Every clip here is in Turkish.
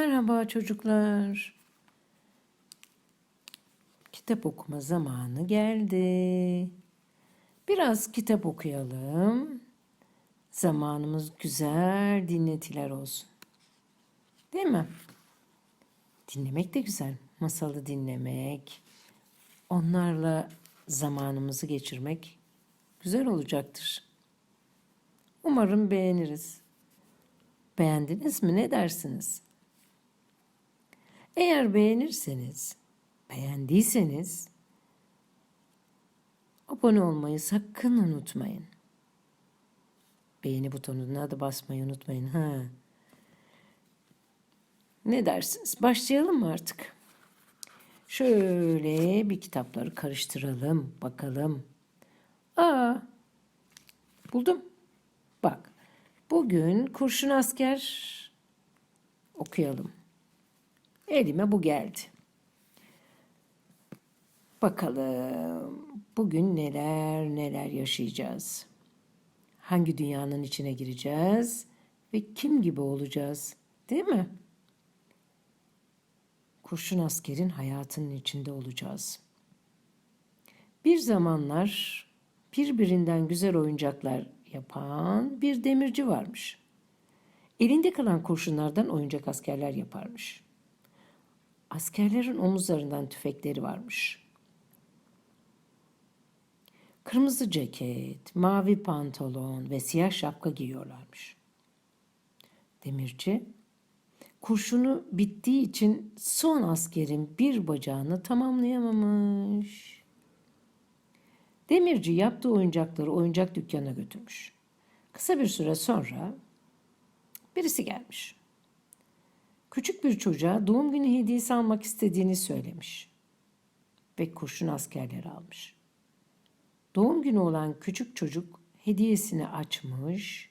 Merhaba çocuklar. Kitap okuma zamanı geldi. Biraz kitap okuyalım. Zamanımız güzel dinletiler olsun. Değil mi? Dinlemek de güzel. Masalı dinlemek, onlarla zamanımızı geçirmek güzel olacaktır. Umarım beğeniriz. Beğendiniz mi? Ne dersiniz? Eğer beğenirseniz, beğendiyseniz abone olmayı sakın unutmayın. Beğeni butonuna da basmayı unutmayın ha. Ne dersiniz? Başlayalım mı artık? Şöyle bir kitapları karıştıralım, bakalım. Aa, buldum. Bak, bugün Kurşun Asker okuyalım. Elime bu geldi. Bakalım bugün neler neler yaşayacağız. Hangi dünyanın içine gireceğiz ve kim gibi olacağız, değil mi? Kurşun askerin hayatının içinde olacağız. Bir zamanlar birbirinden güzel oyuncaklar yapan bir demirci varmış. Elinde kalan kurşunlardan oyuncak askerler yaparmış. Askerlerin omuzlarından tüfekleri varmış. Kırmızı ceket, mavi pantolon ve siyah şapka giyiyorlarmış. Demirci, kurşunu bittiği için son askerin bir bacağını tamamlayamamış. Demirci yaptığı oyuncakları oyuncak dükkanına götürmüş. Kısa bir süre sonra birisi gelmiş. Küçük bir çocuğa doğum günü hediyesi almak istediğini söylemiş. Ve kurşun askerleri almış. Doğum günü olan küçük çocuk hediyesini açmış.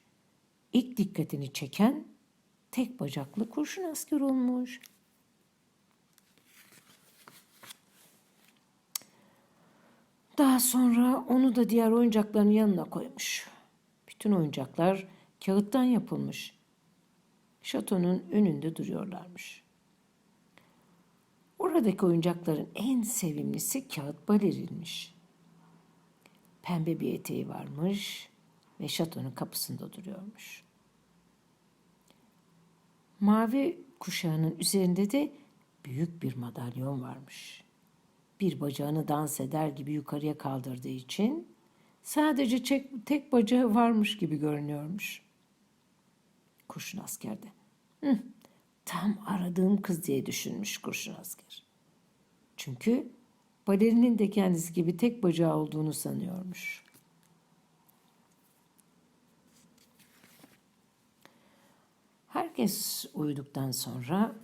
İlk dikkatini çeken tek bacaklı kurşun asker olmuş. Daha sonra onu da diğer oyuncakların yanına koymuş. Bütün oyuncaklar kağıttan yapılmış. Şatonun önünde duruyorlarmış. Oradaki oyuncakların en sevimlisi kağıt balerinmiş. Pembe bir eteği varmış ve şatonun kapısında duruyormuş. Mavi kuşağının üzerinde de büyük bir madalyon varmış. Bir bacağını dans eder gibi yukarıya kaldırdığı için sadece tek, bacağı varmış gibi görünüyormuş. Kurşun asker de. Hı, tam aradığım kız diye düşünmüş kurşun asker. Çünkü balerinin de kendisi gibi tek bacağı olduğunu sanıyormuş. Herkes uyuduktan sonra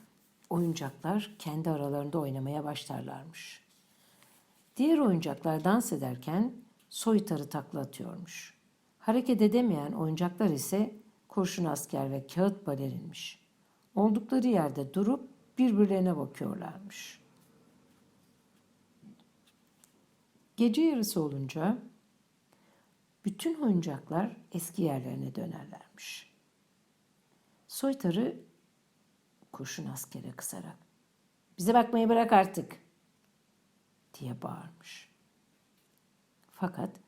oyuncaklar kendi aralarında oynamaya başlarlarmış. Diğer oyuncaklar dans ederken soytarı takla atıyormuş. Hareket edemeyen oyuncaklar ise kurşun asker ve kağıt balerinmiş. Oldukları yerde durup birbirlerine bakıyorlarmış. Gece yarısı olunca bütün oyuncaklar eski yerlerine dönerlermiş. Soytarı kurşun askere kısarak bize bakmayı bırak artık diye bağırmış. Fakat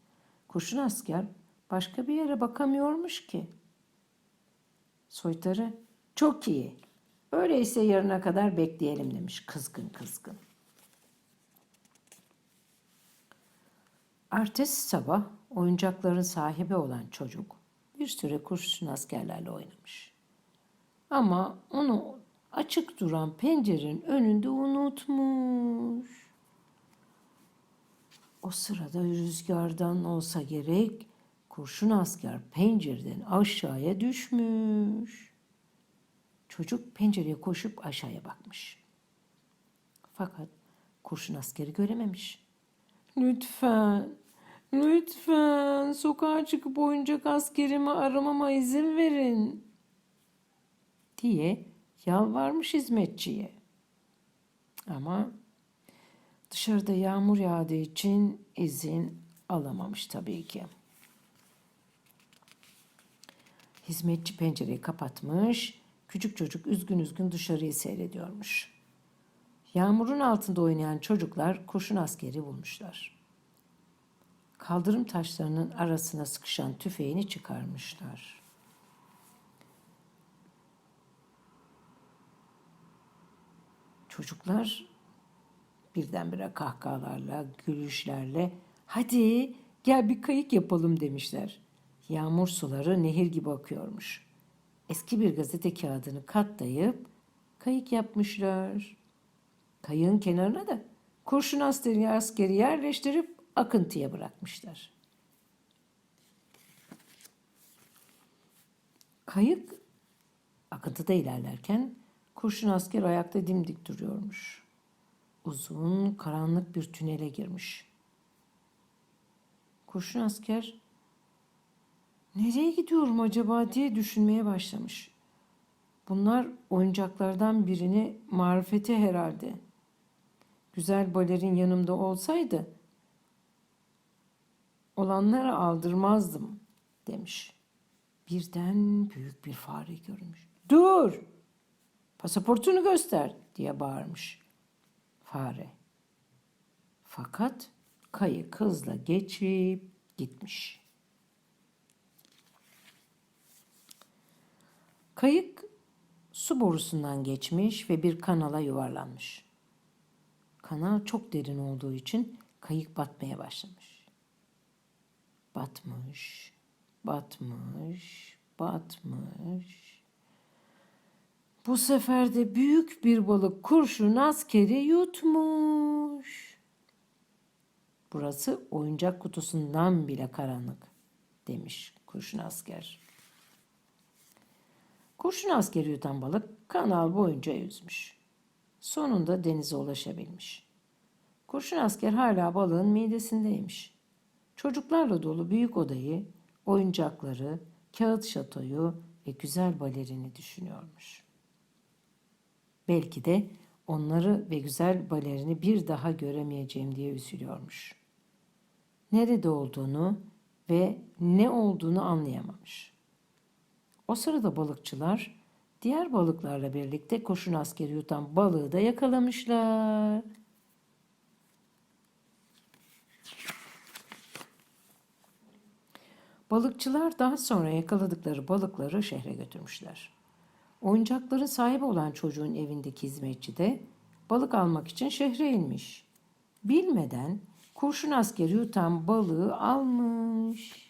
kurşun asker başka bir yere bakamıyormuş ki. Soytarı çok iyi. Öyleyse yarına kadar bekleyelim demiş kızgın kızgın. Ertesi sabah oyuncakların sahibi olan çocuk bir süre kurşun askerlerle oynamış. Ama onu açık duran pencerenin önünde unutmuş. O sırada rüzgardan olsa gerek kurşun asker pencereden aşağıya düşmüş. Çocuk pencereye koşup aşağıya bakmış. Fakat kurşun askeri görememiş. Lütfen, lütfen sokağa çıkıp oyuncak askerimi aramama izin verin diye yalvarmış hizmetçiye. Ama dışarıda yağmur yağdığı için izin alamamış tabii ki. Hizmetçi pencereyi kapatmış, küçük çocuk üzgün üzgün dışarıyı seyrediyormuş. Yağmurun altında oynayan çocuklar kurşun askeri bulmuşlar. Kaldırım taşlarının arasına sıkışan tüfeğini çıkarmışlar. Çocuklar birdenbire kahkahalarla, gülüşlerle hadi gel bir kayık yapalım demişler. Yağmur suları nehir gibi akıyormuş. Eski bir gazete kağıdını katlayıp kayık yapmışlar. Kayığın kenarına da kurşun askeri, askeri yerleştirip akıntıya bırakmışlar. Kayık akıntıda ilerlerken kurşun asker ayakta dimdik duruyormuş. Uzun, karanlık bir tünele girmiş. Kurşun asker nereye gidiyorum acaba diye düşünmeye başlamış. Bunlar oyuncaklardan birini marifete herhalde. Güzel balerin yanımda olsaydı olanlara aldırmazdım demiş. Birden büyük bir fare görmüş. Dur! Pasaportunu göster diye bağırmış fare. Fakat kayık hızla geçip gitmiş. Kayık su borusundan geçmiş ve bir kanala yuvarlanmış. Kanal çok derin olduğu için kayık batmaya başlamış. Batmış, batmış, batmış. Bu sefer de büyük bir balık kurşun askeri yutmuş. Burası oyuncak kutusundan bile karanlık demiş kurşun asker. Kurşun askeri yutan balık kanal boyunca yüzmüş. Sonunda denize ulaşabilmiş. Kurşun asker hala balığın midesindeymiş. Çocuklarla dolu büyük odayı, oyuncakları, kağıt şatoyu ve güzel balerini düşünüyormuş. Belki de onları ve güzel balerini bir daha göremeyeceğim diye üzülüyormuş. Nerede olduğunu ve ne olduğunu anlayamamış. O sırada balıkçılar diğer balıklarla birlikte kurşun askeri yutan balığı da yakalamışlar. Balıkçılar daha sonra yakaladıkları balıkları şehre götürmüşler. Oyuncakların sahibi olan çocuğun evindeki hizmetçi de balık almak için şehre inmiş. Bilmeden kurşun askeri yutan balığı almış.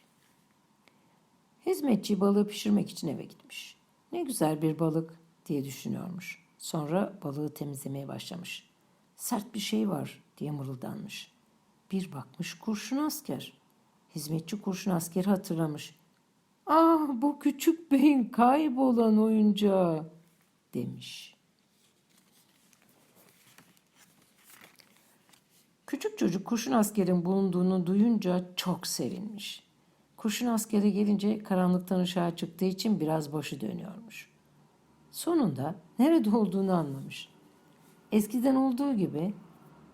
Hizmetçi balığı pişirmek için eve gitmiş. Ne güzel bir balık diye düşünüyormuş. Sonra balığı temizlemeye başlamış. Sert bir şey var diye mırıldanmış. Bir bakmış kurşun asker. Hizmetçi kurşun askeri hatırlamış. Ah bu küçük beyin kaybolan oyuncağı demiş. Küçük çocuk kurşun askerin bulunduğunu duyunca çok sevinmiş. Kurşun askere gelince karanlıktan ışığa çıktığı için biraz başı dönüyormuş. Sonunda nerede olduğunu anlamış. Eskiden olduğu gibi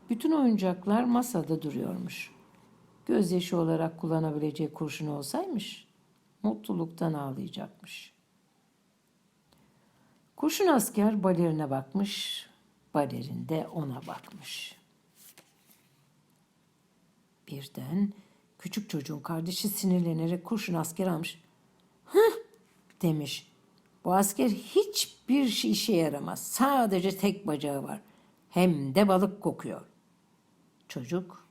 bütün oyuncaklar masada duruyormuş. Gözyaşı olarak kullanabileceği kurşun olsaymış mutluluktan ağlayacakmış. Kurşun asker balerine bakmış, balerin de ona bakmış. Birden küçük çocuğun kardeşi sinirlenerek kurşun asker almış. Hıh demiş. Bu asker hiçbir şey işe yaramaz. Sadece tek bacağı var. Hem de balık kokuyor. Çocuk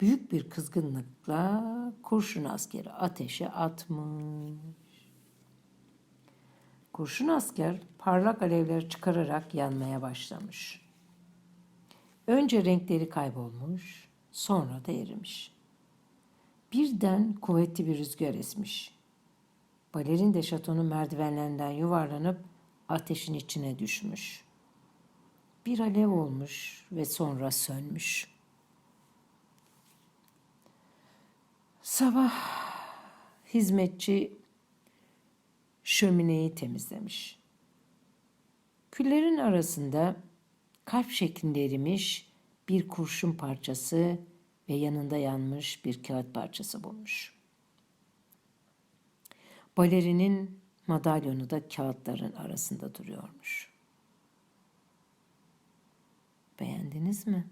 büyük bir kızgınlıkla kurşun askeri ateşe atmış. Kurşun asker parlak alevler çıkararak yanmaya başlamış. Önce renkleri kaybolmuş, sonra da erimiş. Birden kuvvetli bir rüzgar esmiş. Balerin de şatonun merdivenlerinden yuvarlanıp ateşin içine düşmüş. Bir alev olmuş ve sonra sönmüş. Sabah hizmetçi şömineyi temizlemiş. Küllerin arasında kalp şeklinde erimiş bir kurşun parçası ve yanında yanmış bir kağıt parçası bulmuş. Balerinin madalyonu da kağıtların arasında duruyormuş. Beğendiniz mi?